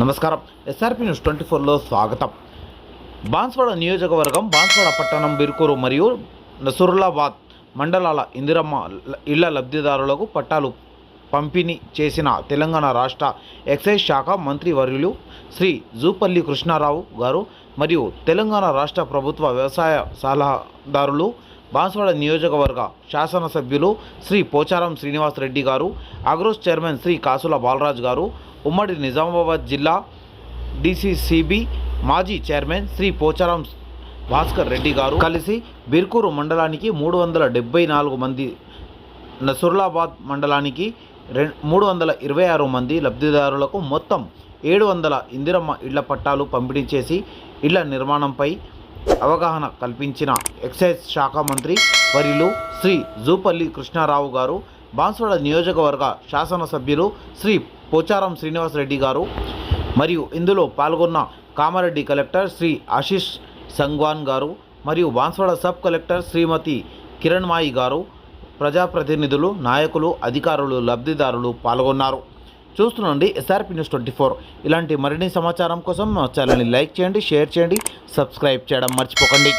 నమస్కారం. SRP news twenty ఫోర్లో స్వాగతం. బాన్స్వాడ నియోజకవర్గం బాన్స్వాడ పట్టణం బిర్కూరు మరియు నసురులాబాద్ మండలాల ఇందిరమ్మ ఇళ్ళ లబ్ధిదారులకు పట్టాలు పంపిణీ చేసిన తెలంగాణ రాష్ట్ర ఎక్సైజ్ శాఖ మంత్రి వర్యులు శ్రీ జూపల్లి కృష్ణారావు గారు మరియు తెలంగాణ రాష్ట్ర ప్రభుత్వ వ్యవసాయ సలహాదారులు బాన్సువాడ నియోజకవర్గ శాసనసభ్యులు శ్రీ పోచారం శ్రీనివాస్ రెడ్డి గారు అగ్రోస్ చైర్మన్ శ్రీ కాసుల బాలరాజ్ గారు ఉమ్మడి నిజామాబాద్ జిల్లా డిసిసిబి మాజీ చైర్మన్ శ్రీ పోచారం భాస్కర్ రెడ్డి గారు కలిసి బిర్కూరు మండలానికి మూడు వందల డెబ్బై నాలుగు మంది నసుర్లాబాద్ మండలానికి రె మూడు వందల ఇరవై ఆరు మంది లబ్ధిదారులకు మొత్తం ఏడు వందల ఇందిరమ్మ ఇళ్ళ పట్టాలు పంపిణీ చేసి ఇళ్ళ నిర్మాణంపై అవగాహన కల్పించిన ఎక్సైజ్ శాఖ మంత్రి వర్యులు శ్రీ జూపల్లి కృష్ణారావు గారు బాన్స్వాడ నియోజకవర్గ శాసనసభ్యులు శ్రీ పోచారం శ్రీనివాసరెడ్డి గారు మరియు ఇందులో పాల్గొన్న కామారెడ్డి కలెక్టర్ శ్రీ ఆశీష్ సంగ్వాన్ గారు మరియు బాన్సువాడ సబ్ కలెక్టర్ శ్రీమతి కిరణ్మాయి గారు ప్రజాప్రతినిధులు నాయకులు అధికారులు లబ్ధిదారులు పాల్గొన్నారు. చూస్తుండండి ఎస్ఆర్పి న్యూస్ ట్వంటీ ఫోర్ ఇలాంటి మరిన్ని సమాచారం కోసం మా ఛానల్ని లైక్ చేయండి షేర్ చేయండి సబ్స్క్రైబ్ చేయడం మర్చిపోకండి.